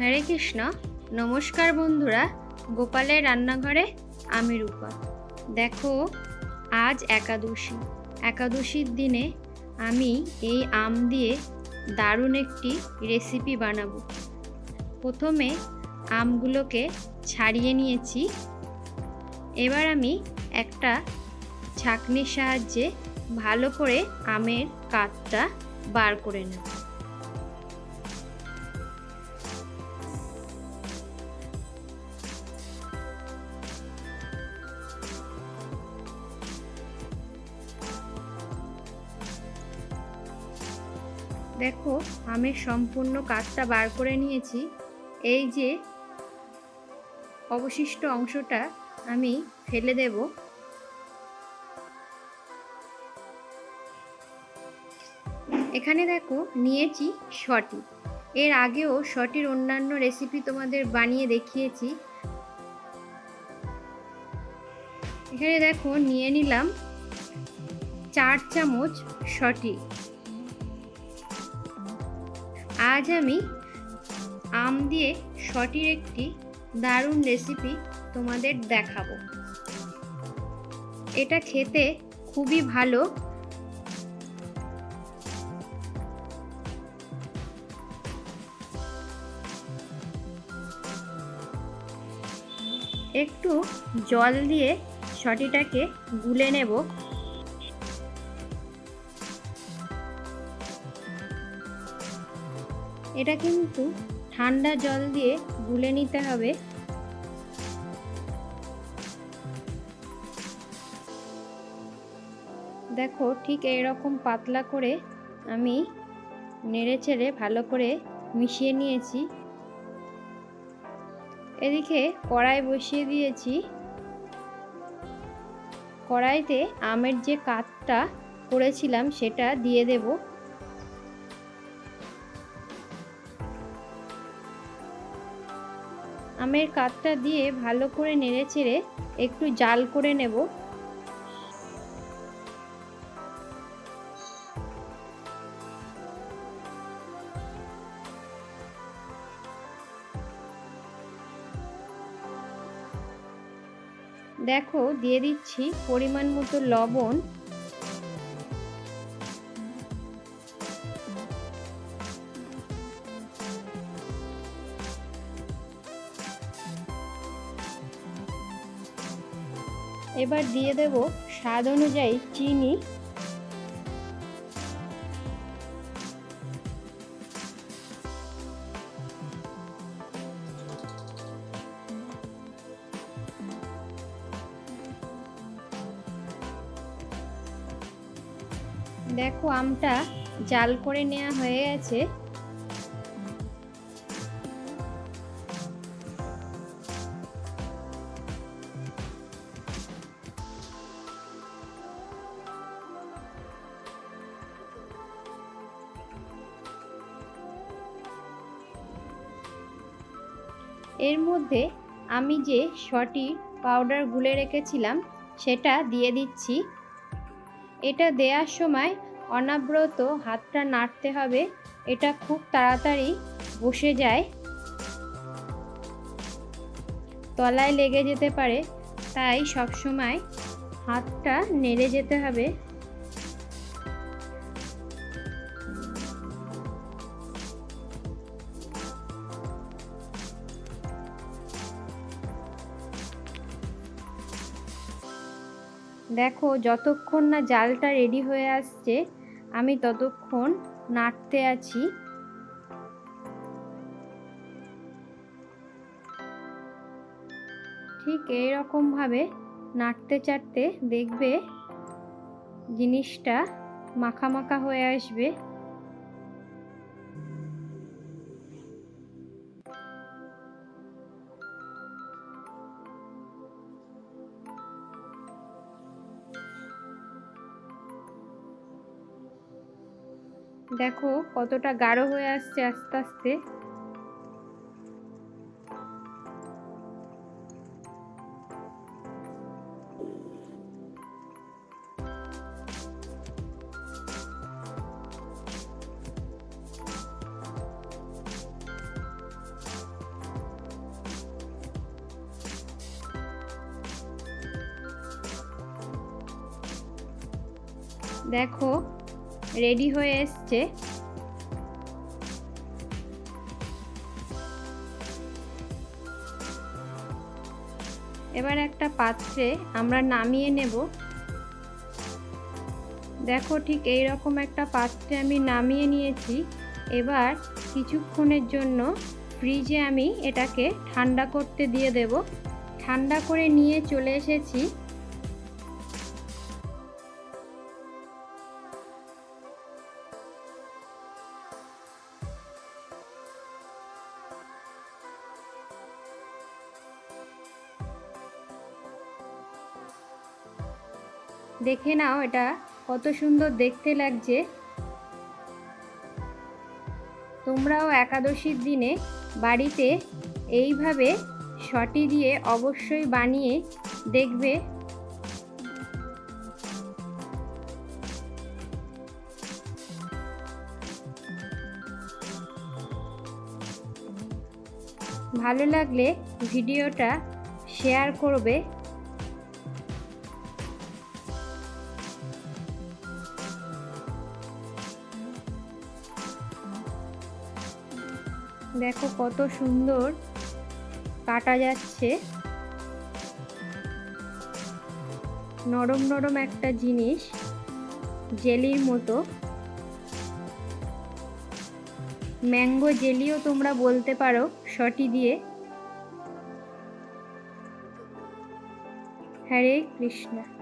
হরে কৃষ্ণ। নমস্কার বন্ধুরা, গোপালের রান্নাঘরে আমি রূপা। দেখো, আজ একাদশী। একাদশীর দিনে আমি এই আম দিয়ে দারুণ একটি রেসিপি বানাবো। প্রথমে আমগুলোকে ছাড়িয়ে নিয়েছি। এবার আমি একটা ছাঁকনির সাহায্যে ভালো করে আমের কাঠটা বার করে নেব। দেখো, আমি সম্পূর্ণ কাঠটা বার করে নিয়েছি। এই যে অবশিষ্ট অংশটা আমি ফেলে দেব। এখানে দেখো, নিয়েছি শটি। এর আগেও শটির অন্যান্য রেসিপি তোমাদের বানিয়ে দেখিয়েছি। এখানে দেখো, নিয়ে নিলাম চার চামচ শটি। আজ আমি আম দিয়ে শটির একটি দারুণ রেসিপি তোমাদের দেখাবো। এটা খেতে খুবই ভালো। একটু জল দিয়ে শটিটাকে গুলে নেব। এটা কিন্তু ঠান্ডা জল দিয়ে গুলে নিতে হবে। দেখো ঠিক এইরকম পাতলা করে আমি নেড়ে চেড়ে ভালো করে মিশিয়ে নিয়েছি। এদিকে কড়াই বসিয়ে দিয়েছি। কড়াইতে আমের যে কাঠটা করেছিলাম সেটা দিয়ে দেবো। আমের কাঠটা দিয়ে ভালো করে নেড়ে চেড়ে একটু জাল করে নেব। দেখো, দিয়ে দিচ্ছি পরিমাণ মতো লবণ। এবার দিয়ে দেব স্বাদ অনুযায়ী চিনি। দেখো আমটা জাল করে নেওয়া হয়ে গেছে। এর মধ্যে আমি যে শটি পাউডার গুলে রেখেছিলাম, সেটা দিয়ে দিচ্ছি। এটা দেওয়ার সময় অনাব্রত হাতটা নাড়তে হবে। এটা খুব তাড়াতাড়ি বসে যায়। তলায় লেগে যেতে পারে, তাই সবসময় হাতটা নেড়ে যেতে হবে। দেখো, যতক্ষণ না জালটা রেডি হয়ে আসছে, আমি ততক্ষণ নাড়তে আছি। ঠিক এইরকমভাবে নাড়তে চাড়তে দেখবে জিনিসটা মাখা মাখা হয়ে আসবে। দেখো কতটা গাঢ় হয়ে আসছে আস্তে আস্তে। দেখো রেডি হয়ে এসছে। এবার একটা পাত্রে আমরা নামিয়ে নেব। দেখো ঠিক এই রকম একটা পাত্রে আমি নামিয়ে নিয়েছি। এবার কিছুক্ষণের জন্য ফ্রিজে আমি এটাকে ঠান্ডা করতে দিয়ে দেব। ঠান্ডা করে নিয়ে চলে এসেছি। দেখে নাও এটা কত সুন্দর দেখতে লাগছে। তোমরাও একাদশীর দিনে বাড়িতে এইভাবে শটি দিয়ে অবশ্যই বানিয়ে দেখবে। ভালো লাগলে ভিডিওটা শেয়ার করবে। দেখো কত সুন্দর কাটা যাচ্ছে। নরম নরম একটা জিনিস, জেলির মতো। ম্যাঙ্গো জেলিও তোমরা বলতে পারো শটি দিয়ে। হরে কৃষ্ণ।